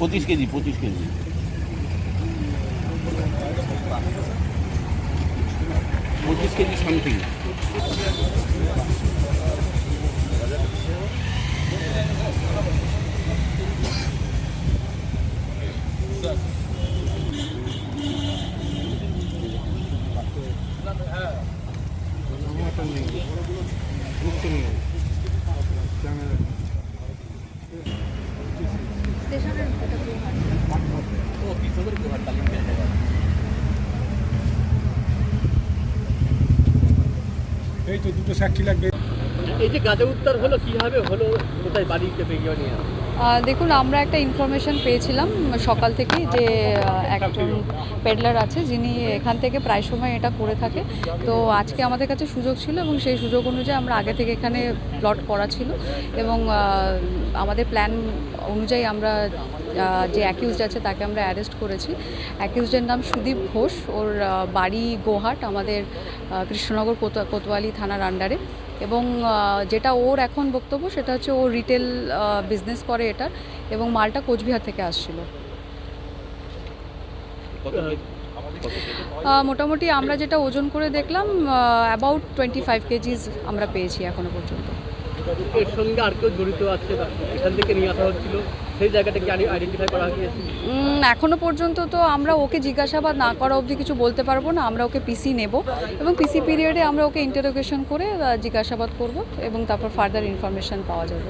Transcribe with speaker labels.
Speaker 1: পঁচিশ কেজি পঁচিশ কেজি। পঁচিশ কেজি সামথিং
Speaker 2: এই তো দুটো সাক্ষী লাগবে।
Speaker 3: এই যে গাঁজা উত্তর হলো কীভাবে হলো? কোথায় বাড়িতে বেরিয়ে নিয়ে
Speaker 4: আহ, দেখুন, আমরা একটা ইনফরমেশন পেয়েছিলাম সকাল থেকে যে একজন পেডলার আছে, যিনি এখান থেকে প্রায় সময় এটা করে থাকে। তো আজকে আমাদের কাছে সুযোগ ছিল এবং সেই সুযোগ অনুযায়ী আমরা আগে থেকে এখানে প্লট করা ছিল এবং আমাদের প্ল্যান অনুযায়ী আমরা যে অ্যাকিউজড আছে তাকে আমরা অ্যারেস্ট করেছি। অ্যাকিউজডের নাম সুদীপ ঘোষ। ওর বাড়ি গোহাট, আমাদের কৃষ্ণনগর কোত- কোতোয়ালি থানার আন্ডারে এবং যেটা ওর এখন বক্তব্য সেটা হচ্ছে ও রিটেল বিজনেস করে এটা এবং মালটা কোচবিহার থেকে আসছিল। মোটামুটি আমরা যেটা ওজন করে দেখলাম অ্যাবাউট টোয়েন্টি ফাইভ কেজিস আমরা পেয়েছি এখনও পর্যন্ত।
Speaker 3: এর সঙ্গে আর কেউ জড়িত আছে এখান থেকে নিয়ে আসা হচ্ছিল, সেই আইডেন্টিফাই করা
Speaker 4: হয়েছে? এখনও পর্যন্ত তো আমরা ওকে জিজ্ঞাসাবাদ না করা অবধি কিছু বলতে পারব না, আমরা ওকে পিসি নেব এবং পিসি পিরিয়ডে আমরা ওকে ইন্টারোগেশন করে জিজ্ঞাসাবাদ করব এবং তারপর ফার্দার ইনফরমেশন পাওয়া যাবে।